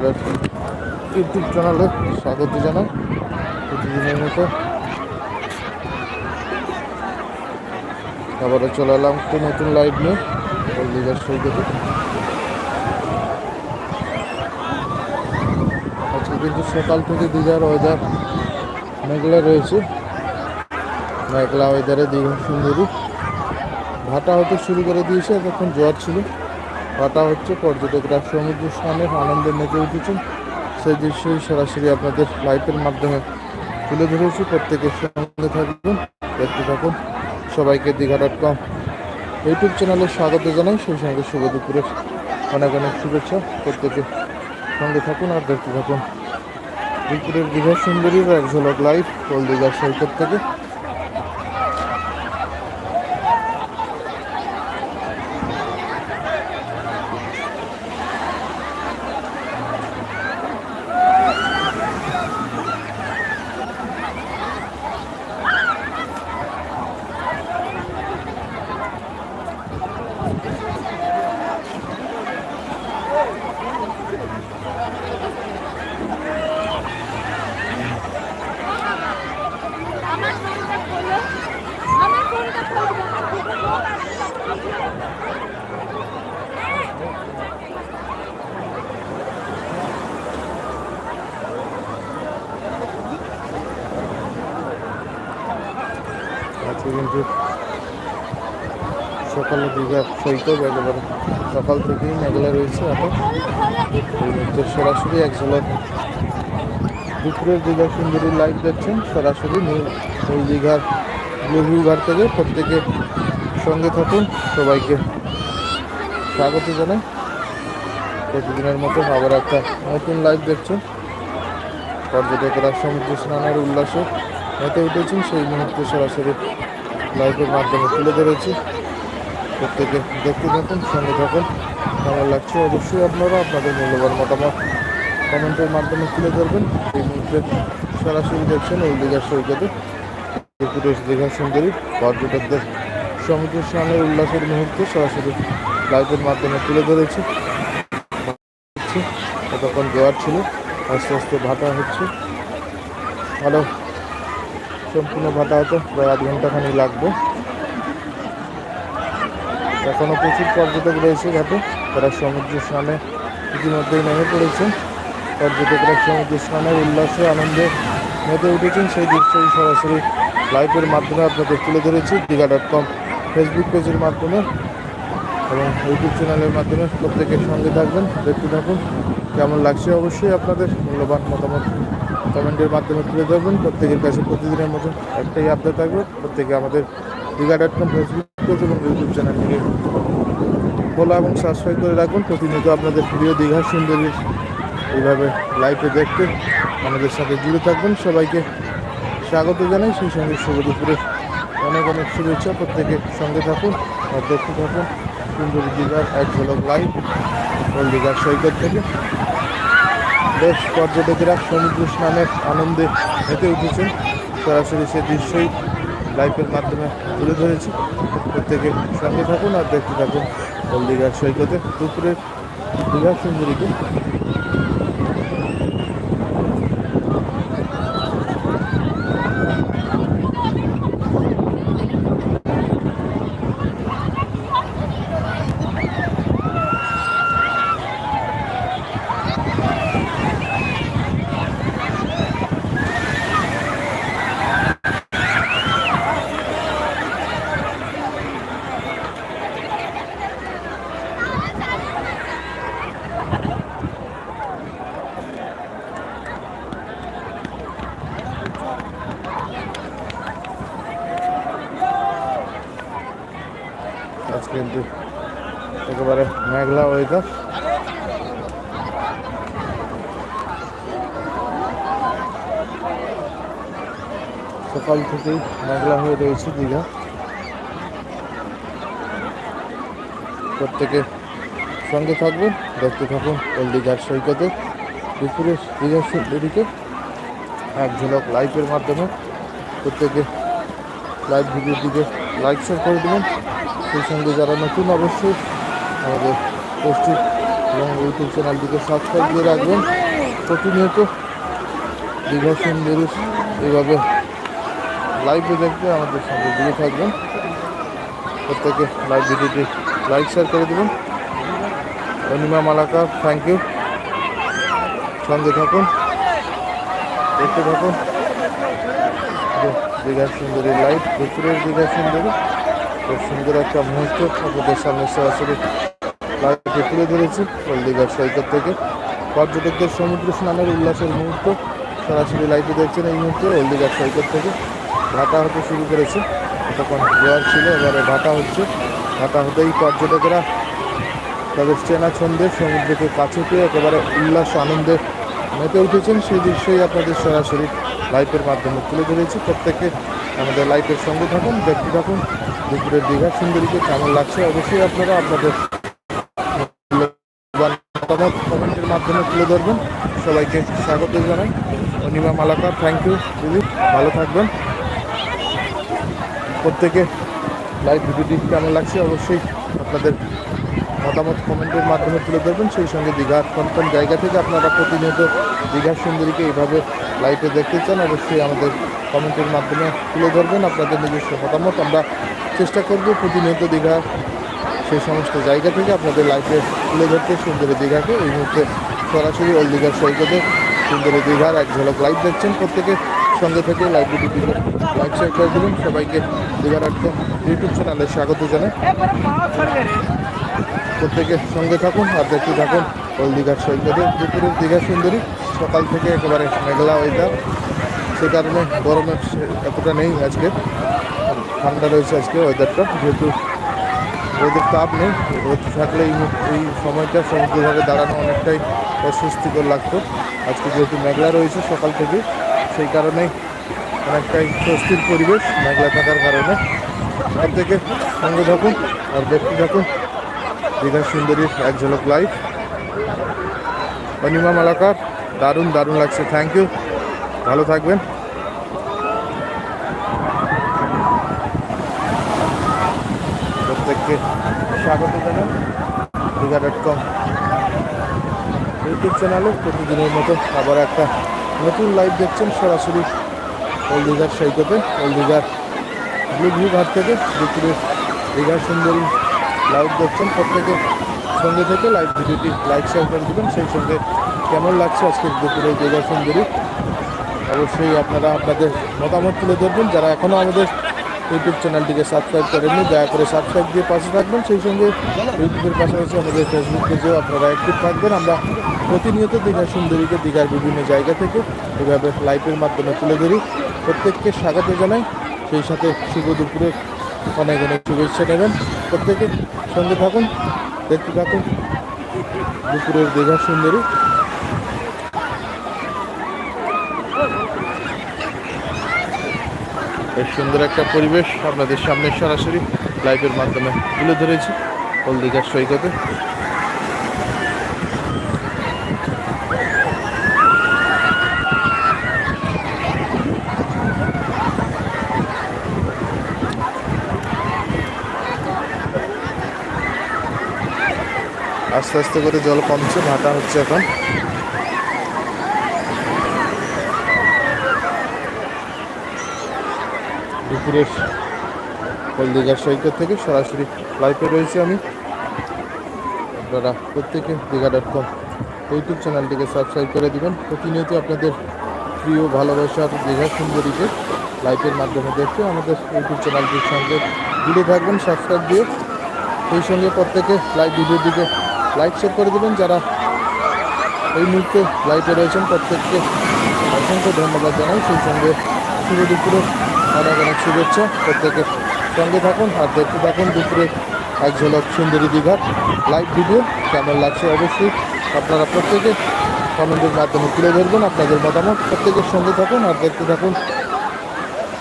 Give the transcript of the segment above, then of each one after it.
YouTube চ্যানেলে স্বাগত জানাই প্রতিদিনের মতো। আবারও চলে এলাম একটু নতুন লাইভ নিয়ে হলদিঘাট সৈকতে। আজকে কিন্তু সকাল থেকে দীঘার ওয়েদার মেঘলা রয়েছে। মেঘলা ওয়েদারে দীঘা সুন্দরী। ভাটা হতে শুরু করে দিয়েছে, এতক্ষণ জ্বর ছিল। ভাটা হচ্ছে পর্যটকরা সমুদ্র স্নানের আনন্দে মেতে উঠেছেন। সেই দৃশ্যই সরাসরি আপনাদের লাইভের মাধ্যমে তুলে ধরেছি। প্রত্যেকের সঙ্গে থাকবেন দেখতে থাকুন। সবাইকে দীঘা ডট কম ইউটিউব চ্যানেলে স্বাগত জানাই। সেই সঙ্গে শুভ দুপুরের অনেক অনেক শুভেচ্ছা। প্রত্যেকে সঙ্গে থাকুন আর দেখতে থাকুন। দুপুরের দীঘা সুন্দরীর এক ঝলক লাইভ কোল দীঘার সৈকত থেকে। কিন্তু সকালে দীঘা সৈকত একেবারে সকাল থেকেই মেঘলা রয়েছে এখন। মুহূর্তে সরাসরি এক ঝলক দুপুরের দীঘা সুন্দরী লাইভ দেখছেন। সরাসরি ওই দীঘার ব্লু ঘাট থেকে প্রত্যেকে সঙ্গে থাকুন। সবাইকে স্বাগত জানাই। প্রতিদিনের মতো আবার একটা নতুন লাইভ দেখছেন। পর্যটকরা সমুদ্র স্নানের উল্লাসে মেতে উঠেছেন, সেই মুহূর্তে সরাসরি লাইভের মাধ্যমে তুলে ধরেছি। প্রত্যেকে দেখতে থাকুন, সঙ্গে থাকুন। কেমন লাগছে অবশ্যই আপনারা আপনাদের মূল্যবান মতামত কমেন্টের মাধ্যমে তুলে ধরবেন। এই মুহূর্তে সরাসরি দেখছেন এই দীঘার সৈকতে দুপুরের দীঘা সুন্দরী পর্যটকদের সমুদ্র স্নানের উল্লাসের মুহূর্তে সরাসরি লাইভের মাধ্যমে তুলে ধরেছি। ততক্ষণ জোয়ার ছিল, আস্তে আস্তে ভাটা হচ্ছে। ভালো সম্পূর্ণ ভাতা হতে প্রায় আধ ঘন্টাখানি লাগবে। এখনও প্রচুর পর্যটক রয়েছে ঘাটে। তারা সমুদ্র স্নানে ইতিমধ্যেই নেমে পড়েছে। পর্যটকরা সমুদ্র স্নানের উল্লাসে, আনন্দে মেতে উঠেছেন। সেই দৃশ্যই সরাসরি লাইভের মাধ্যমে আপনাদের তুলে ধরেছি দীঘা ডট কম ফেসবুক পেজের মাধ্যমে। এবং ইউটিউব চ্যানেলের মাধ্যমে প্রত্যেকের সঙ্গে থাকবেন, দেখতে থাকুন। কেমন লাগছে অবশ্যই আপনাদের মূল্যবান মতামত কমেন্টের মাধ্যমে তুলে ধরবেন। প্রত্যেকের কাছে প্রতিদিনের মতো একটাই আপডেট থাকবে। প্রত্যেকে আমাদের Digha dot com Facebook page এবং ইউটিউব চ্যানেলটিকে ফলো এবং সাবস্ক্রাইব করে রাখুন। প্রতিনিয়ত আপনাদের প্রিয় দীঘা সুন্দরীর এইভাবে লাইভে দেখতে আমাদের সাথে জুড়ে থাকবেন। সবাইকে স্বাগত জানাই। সেই সঙ্গে শুভ দুপুরে অনেক অনেক শুভেচ্ছা। প্রত্যেকে সঙ্গে থাকুন, আর দেখতে থাকুন। সুন্দরী দীঘার এক ঝলক লাইভ দীঘার সৈকত থেকে। বেশ পর্যটকেরা সমুদ্র স্নানের আনন্দে হেঁটে উঠেছেন। সরাসরি সে দৃশ্যই লাইভের মাধ্যমে তুলে ধরেছি। প্রত্যেকে সঙ্গে থাকুন আর দেখতে থাকুন দীঘার সৈকতে। দুপুরের দীঘার সুন্দরীকে আজ কিন্তু একেবারে মেঘলা সকাল থেকেই মেঘলা হয়ে রয়েছে দীঘা। প্রত্যেকে সঙ্গে থাকবেন, দেখতে থাকুন ওল দীঘার সৈকতে। দুপুরে দীঘার সুন্দরীকে এক ঝলক লাইভের মাধ্যমে প্রত্যেকে লাইভ ভিডিওর দিকে লাইক শেয়ার করে দেবেন। সেই সঙ্গে যারা নতুন, অবশ্যই আমাদের পোস্টটি এবং ইউটিউব চ্যানেলটিকে সাবস্ক্রাইব দিয়ে রাখবেন। প্রতিনিয়ত দীঘা সুন্দরী এইভাবে লাইভে দেখতে আমাদের সঙ্গে জুড়ে থাকবেন। প্রত্যেকে লাইভ ভিডিওটি লাইক শেয়ার করে দেবেন। অনিমা মালাকা থ্যাংক ইউ সঙ্গে থাকুন, দেখতে থাকুন। যে দীঘার সুন্দরী লাইভ দুপুরের দীঘার সুন্দরী খুব সুন্দর একটা মুহূর্ত আপনাদের সামনে সরাসরি লাইভে তুলে ধরেছি ওল দীঘার সৈকত থেকে। পর্যটকদের সমুদ্র স্নানের উল্লাসের মুহূর্ত। সরাসরি লাইভে দেখছেন এই মুহূর্তে ওল দীঘার সৈকত থেকে। ভাটা হতে শুরু করেছে। তখন জোয়ার ছিল, এবারে ভাটা হচ্ছে। ভাটা হতেই পর্যটকেরা তাদের চেনা ছন্দে সমুদ্রকে কাছে পেয়ে একেবারে উল্লাস, আনন্দে মেতে উঠেছেন। সেই দৃশ্যই আপনাদের সরাসরি লাইভের মাধ্যমে তুলে ধরেছি। প্রত্যেকে আমাদের লাইভের সঙ্গে থাকুন, দেখতে থাকুন। দুপুরের দীঘা সুন্দরীকে কেমন লাগছে? অবশ্যই আপনারা আপনাদের মতামত কমেন্টের মাধ্যমে তুলে ধরবেন। সবাইকে স্বাগত জানাই। অনিমা মালাকা থ্যাংক ইউ দিদি, ভালো থাকবেন। প্রত্যেকে লাইভ ভিডিওটি কেমন লাগছে অবশ্যই আপনাদের মতামত কমেন্টের মাধ্যমে তুলে ধরবেন। সেই সঙ্গে দীঘার কোন কোন জায়গা থেকে আপনারা প্রতিনিয়ত দীঘার সুন্দরীকে এইভাবে লাইভে দেখতে চান, অবশ্যই আমাদের কমেন্টের মাধ্যমে তুলে ধরবেন। আপনাদের নিজস্ব মতামত আমরা চেষ্টা করব প্রতিনিয়ত দীঘা সেই সমস্ত জায়গা থেকে আপনাদের লাইফে তুলে ধরতে সুন্দরী দীঘাকে। এই মুহূর্তে সরাসরি ওল দীঘার সৈকতে সুন্দরী দীঘার এক ঝলক লাইভ দেখছেন। প্রত্যেকে সঙ্গে থেকে লাইভ ভিডিওটিকে লাইক শেয়ার করে দেবেন। সবাইকে দীঘার একদম ইউটিউব চ্যানেলে স্বাগত জানাই। প্রত্যেকে সঙ্গে থাকুন আর দেখতে থাকুন ওল দীঘার সৈকতে। দুপুরের দীঘা সুন্দরী সকাল থেকে একেবারে মেঘলা ওয়েদার সে কারণে গরমের এতটা নেই আজকে। ঠান্ডা রয়েছে আজকে ওয়েদারটা যেহেতু রোদের তাপ নেই। রোদ থাকলে এই সময়টা সমুদ্রভাগে দাঁড়ানো অনেকটাই অস্বস্তিকর লাগতো। আজকে যেহেতু মেঘলা রয়েছে সকাল থেকে, সেই কারণেই অনেকটাই স্বস্তির পরিবেশ মেঘলা থাকার কারণে। প্রত্যেকে সঙ্গে থাকুন আর দেখতে থাকুন। দীঘা সুন্দরীর এক ঝলক লাইভ অনিমা মালাকার, দারুণ দারুণ লাগছে। থ্যাংক ইউ ভালো থাকবেন প্রত্যেককে স্বাগত জানান দীঘা ডট কম ইউটিউব চ্যানেলে প্রতিদিনের মতো আবার একটা নতুন লাইভ দেখছেন সরাসরি ওল দীঘার সৈকতে ওল দীঘার ব্লু ভিউ ঘাট থেকে দুপুরের দীঘার সুন্দরী লাইভ দেখছেন। প্রত্যেকে সঙ্গে থেকে লাইভ ভিডিওটি লাইক শেয়ার করে দেবেন। সেই সঙ্গে কেমন লাগছে আজকের দুপুরে দীঘা সুন্দরী? অবশ্যই আপনারা আপনাদের মতামত তুলে ধরবেন। যারা এখনও আমাদের ইউটিউব চ্যানেলটিকে সাবস্ক্রাইব করেননি, দয়া করে সাবস্ক্রাইব দিয়ে পাশে থাকবেন। সেই সঙ্গে ইউটিউবের পাশাপাশি আমাদের ফেসবুক পেজেও আপনারা অ্যাক্টিভ থাকবেন। আমরা প্রতিনিয়ত দীঘা সুন্দরীকে দীঘার বিভিন্ন জায়গা থেকে এভাবে লাইভের মাধ্যমে তুলে ধরি। প্রত্যেককে স্বাগত জানাই। সেই সাথে শুভ দুপুরে অনেক অনেক শুভেচ্ছা নেবেন। প্রত্যেকে সঙ্গে থাকুন, দেখতে থাকুন দুপুরের দীঘা সুন্দরী। বেশ সুন্দর একটা পরিবেশ আপনাদের সামনে সরাসরি লাইভের মাধ্যমে তুলে ধরেছি হলদিঘাট সৈকতে। আস্তে আস্তে করে জল কমছে, ভাটা হচ্ছে এখন। দুপুরের হলদিঘাট সৈকত থেকে সরাসরি লাইভে রয়েছে আমি। আপনারা প্রত্যেকে দীঘা ডট কম ইউটিউব চ্যানেলটিকে সাবস্ক্রাইব করে দিবেন। প্রতিনিয়ত আপনাদের প্রিয় ভালোবাসার দীঘা সুন্দরীকে লাইভের মাধ্যমে দেখতে আমাদের ইউটিউব চ্যানেলটির সঙ্গে জুড়ে থাকবেন। সাবস্ক্রাইব দিয়ে সেই সঙ্গে প্রত্যেকে লাইভ ভিডিওটিকে লাইক শেয়ার করে দেবেন। যারা এই মুহূর্তে লাইভে রয়েছেন, প্রত্যেককে অসংখ্য ধন্যবাদ জানাই। সেই সঙ্গে শুভ দুপুরে। অনেক অনেক শুভেচ্ছা প্রত্যেকের সঙ্গে থাকুন আর দেখতে থাকুন দুপুরে এক ঝলক সুন্দরী দীঘার লাইভ ভিডিও কেমন লাগছে অবশ্যই আপনারা প্রত্যেকে কমেন্টের মাধ্যমে তুলে ধরবেন আপনাদের মতামত। প্রত্যেকের সঙ্গে থাকুন আর দেখতে থাকুন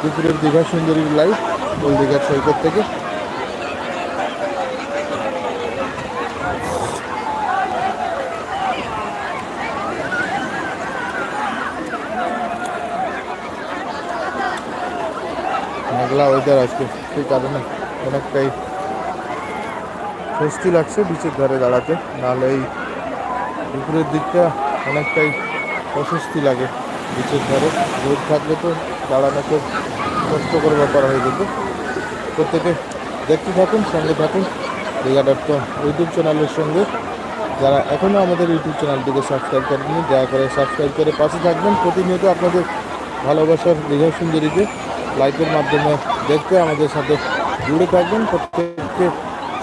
দুপুরের দীঘা সুন্দরীর লাইভ ওই দীঘার সৈকত থেকে। মেঘলা ওয়েদার আজকে। সেই কারণে অনেকটাই স্বস্তি লাগছে বিচের ধারে দাঁড়াতে। নাহলে এই দুপুরের দিকটা অনেকটাই অস্বস্তি লাগে বিচের ধারে। রোদ থাকলে তো দাঁড়ানো খুব কষ্টকর ব্যাপার হয়ে যেত। প্রত্যেকে দেখতে থাকুন, সঙ্গে থাকুন। দীঘা ডট ইউটিউব চ্যানেলের সঙ্গে। যারা এখনও আমাদের ইউটিউব চ্যানেলটিকে সাবস্ক্রাইব করেননি, দয়া করে সাবস্ক্রাইব করে পাশে থাকবেন। প্রতিনিয়ত আপনাদের ভালোবাসার দীঘা সুন্দরীকে লাইভের মাধ্যমে দেখতে আমাদের সাথে জুড়ে থাকবেন। প্রত্যেককে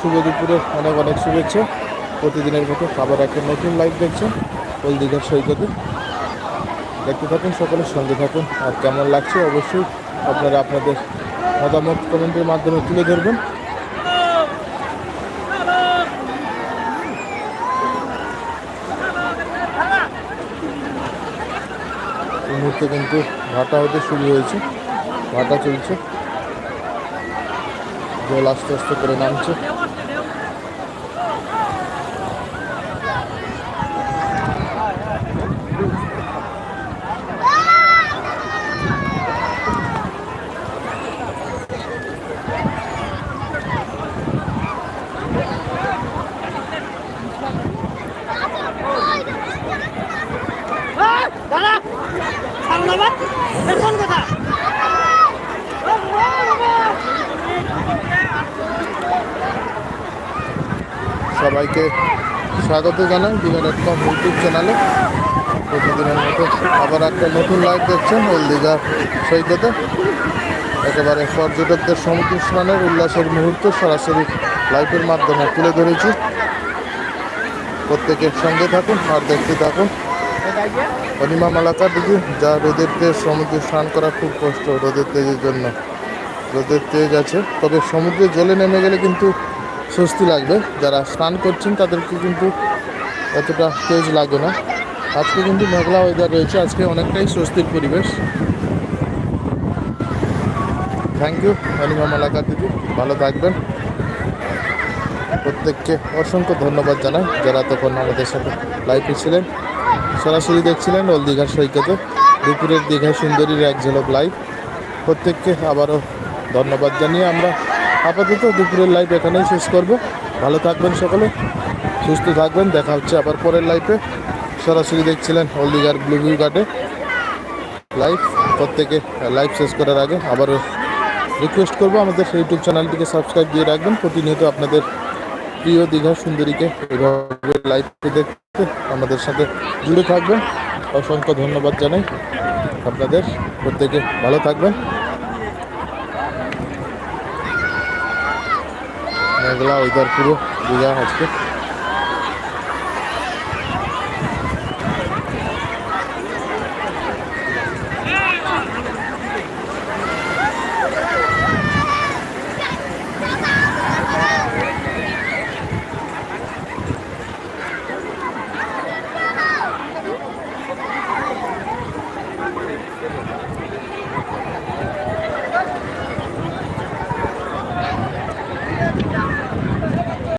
শুভ দুপুরে অনেক অনেক শুভেচ্ছা। প্রতিদিনের মতো আবার একটা নতুন লাইভ দেখছেন ওল দীঘার সৈকতে। দেখতে থাকুন সকলের সঙ্গে থাকুন। আর কেমন লাগছে অবশ্যই আপনারা আপনাদের মতামত কমেন্টের মাধ্যমে তুলে ধরবেন। এই মুহূর্তে কিন্তু ভাটা হতে শুরু হয়েছে। ভাটা চলছে। জল আস্তে আস্তে করে নামছে। দাদা সামনে আবার কোন কথা সবাইকে স্বাগত জানাই দীঘা ডট কম ইউটিউব চ্যানেলে। প্রতিদিনের মতো আবার একটা নতুন লাইভ দেখছেন ওল দীঘা সৈকতে। একেবারে পর্যটকদের সমুদ্র স্নানের উল্লাসের মুহূর্ত সরাসরি লাইভের মাধ্যমে তুলে ধরেছি। প্রত্যেকের সঙ্গে থাকুন আর দেখতে থাকুন। অনিমা মালাকার দিকে যা রোদের তেজ, সমুদ্রে স্নান করা খুব কষ্ট রোদের তেজের জন্য। রোদের তেজ আছে, তবে সমুদ্রে জলে নেমে গেলে কিন্তু স্বস্তি লাগবে। যারা স্নান করছেন, তাদেরকে কিন্তু এতটা তেজ লাগে না। আজকে কিন্তু মেঘলা ওয়েদার রয়েছে, আজকে অনেকটাই স্বস্তির পরিবেশ। থ্যাংক ইউ অনিমা মালাকার দিদি। ভালো থাকবেন। প্রত্যেককে অসংখ্য ধন্যবাদ জানাই, যারা তখন আমাদের সাথে লাইভে ছিলেন। সরাসরি দেখছিলেন ওল দীঘার সৈকতে। দুপুরের দীঘা সুন্দরীর এক ঝলক লাইভ প্রত্যেককে আবারও ধন্যবাদ জানিয়ে আমরা আপাতত দুপুরের লাইভ এখানেই শেষ করব। ভালো থাকবেন সকলে, সুস্থ থাকবেন। দেখা হচ্ছে আবার পরের লাইফে সরাসরি দেখছিলেন ওল দীঘার ব্লু ভিউ ঘাটে লাইভ প্রত্যেকে লাইভ শেষ করার আগে আবারও রিকোয়েস্ট করব আমাদের ইউটিউব চ্যানেলটিকে সাবস্ক্রাইব দিয়ে রাখবেন। প্রতিনিয়ত আপনাদের প্রিয় দীঘা সুন্দরীকে এইভাবে লাইভ দেখতে আমাদের সাথে জুড়ে থাকবেন। অসংখ্য ধন্যবাদ জানাই আপনাদের। প্রত্যেকে ভালো থাকবেন। মেঘলা ওয়েদার পুরো দীঘা আজকে